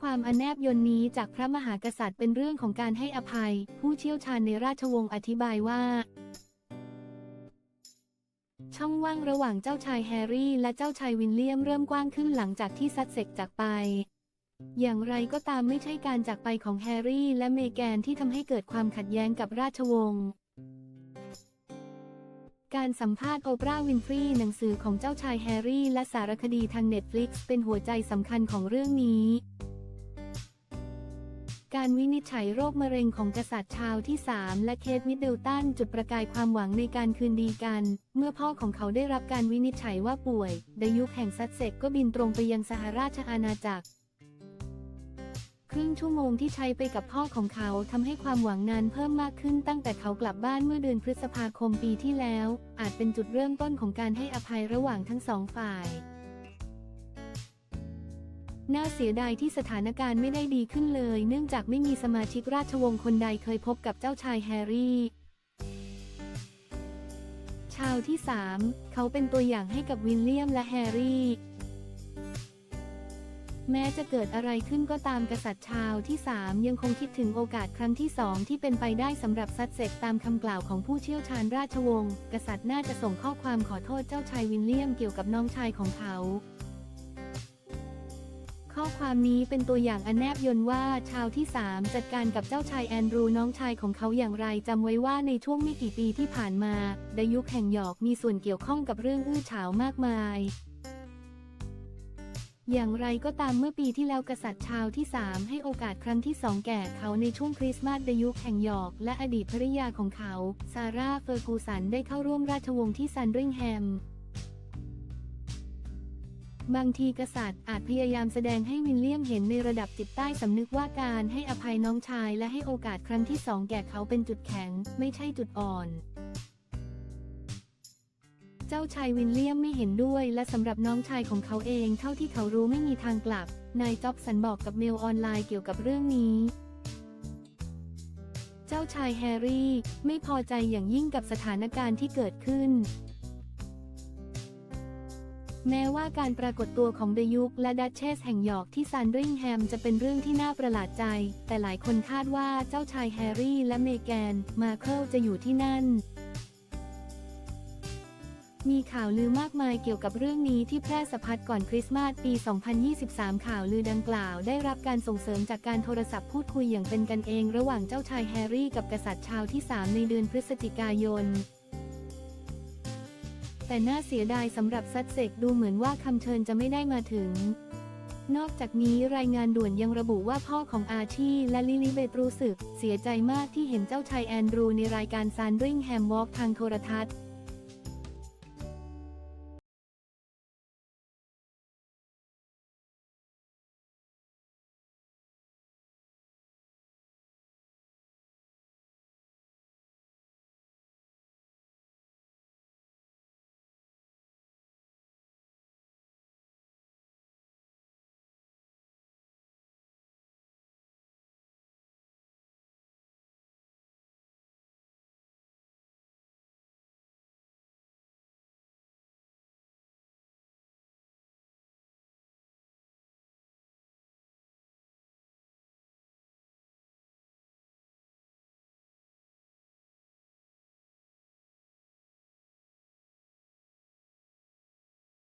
ความอันแนบยนนี้จากพระมหากษัตริย์เป็นเรื่องของการให้อภัย ผู้เชี่ยวชาญในราชวงศ์อธิบายว่า ช่องว่างระหว่างเจ้าชายแฮร์รี่และเจ้าชายวินเลียมเริ่มกว้างขึ้นหลังจากที่ซัดเซ็กจากไปอย่างไรก็ตามไม่ใช่การจากไปของแฮร์รี่และเมแกนที่ทำให้เกิดความขัดแย้งกับราชวงศ์ การสัมภาษณ์โอปราห์วินฟรีหนังสือของเจ้าชายแฮร์รี่และสารคดีทางเน็ตฟลิกซ์เป็นหัวใจสำคัญของเรื่องนี้ การวินิจฉัยโรคมะเร็งของกษัตริย์ชาวที่ 3 และเคทมิดเดิลตันจุดประกายความหวังในการคืนดีกัน เมื่อพ่อของเขาได้รับการวินิจฉัยว่าป่วยดยุคแห่งซัดเซกก็บินตรงไปยังสหราชอาณาจักร ครึ่งชั่วโมงที่ใช้ไปกับพ่อของเขาทำให้ความหวังนั้นเพิ่มมากขึ้นตั้งแต่เขากลับบ้านเมื่อเดือนพฤษภาคมปีที่แล้ว อาจเป็นจุดเริ่มต้นของการให้อภัยระหว่างทั้งสองฝ่าย น่าเสียดายที่สถานการณ์ไม่ได้ดีขึ้นเลย เนื่องจากไม่มีสมาชิกราชวงศ์คนใดเคยพบกับเจ้าชายแฮร์รี่ชาวที่ 3 เขาเป็นตัวอย่างให้กับวินเลียมและแฮร์รี่ แม้จะเกิดอะไรขึ้นก็ตามกษัตริย์ชาวที่ 3 ยังคงคิดถึงโอกาสครั้งที่สองที่เป็นไปได้สำหรับซัดเซ็กตามคำกล่าวของผู้เชี่ยวชาญราชวงศ์ กษัตริย์น่าจะส่งข้อความขอโทษเจ้าชายวินเลียมเกี่ยวกับน้องชายของเขา ข้อความนี้เป็นตัวอย่างอันแนบยนว่าชาวที่ 3 จัดการกับเจ้าชายแอนดรูน้องชายของเขาอย่างไรจำไว้ว่าในช่วงไม่กี่ปีที่ผ่านมาดยุคแห่งหยอกมีส่วนเกี่ยวข้องกับเรื่องอื้อฉาวมากมายอย่างไรก็ตามเมื่อปีที่แล้วกษัตริย์ชาวที่ 3 ให้โอกาสครั้งที่สองแก่เขาในช่วงคริสต์มาสดยุคแห่งหยอกและอดีตภริยาของเขา ซาร่าเฟอร์กูสันได้เข้าร่วมราชวงศ์ที่ซันริงแฮม บางทีกษัตริย์อาจพยายามแสดงให้วินเลียมเห็นในระดับจิตใต้สำนึกว่าการให้อภัยน้องชายและให้โอกาสครั้งที่สองแก่เขาเป็นจุดแข็ง ไม่ใช่จุดอ่อน เจ้าชายวินเลียมไม่เห็นด้วย และสำหรับน้องชายของเขาเองเท่าที่เขารู้ไม่มีทางกลับ นายจ็อบสันบอกกับเมลออนไลน์เกี่ยวกับเรื่องนี้เจ้าชายแฮร์รี่ไม่พอใจอย่างยิ่งกับสถานการณ์ที่เกิดขึ้น แม้ว่าการปรากฏตัวของเดยุกและดัชเชสแห่งหยอกที่ซันริงแฮมจะเป็นเรื่องที่น่าประหลาดใจ แต่หลายคนคาดว่าเจ้าชายแฮร์รี่และเมแกน มาเคิลจะอยู่ที่นั่น มีข่าวลือมากมายเกี่ยวกับเรื่องนี้ที่แพร่สะพัดก่อนคริสต์มาสปี 2023 ข่าวลือดังกล่าวได้รับการส่งเสริมจากการโทรศัพท์พูดคุยอย่างเป็นกันเอง ระหว่างเจ้าชายแฮร์รี่กับกษัตริย์ชาวที่ 3 ในเดือนพฤศจิกายน แต่น่าเสียดายสำหรับซัดเซกดูเหมือนว่าคำเชิญจะไม่ได้มาถึง นอกจากนี้รายงานด่วนยังระบุว่าพ่อของอาชีและลิลิเบตรู้สึก เสียใจมากที่เห็นเจ้าชายแอนดรูในรายการซานริงแฮมวอล์กทางโทรทัศน์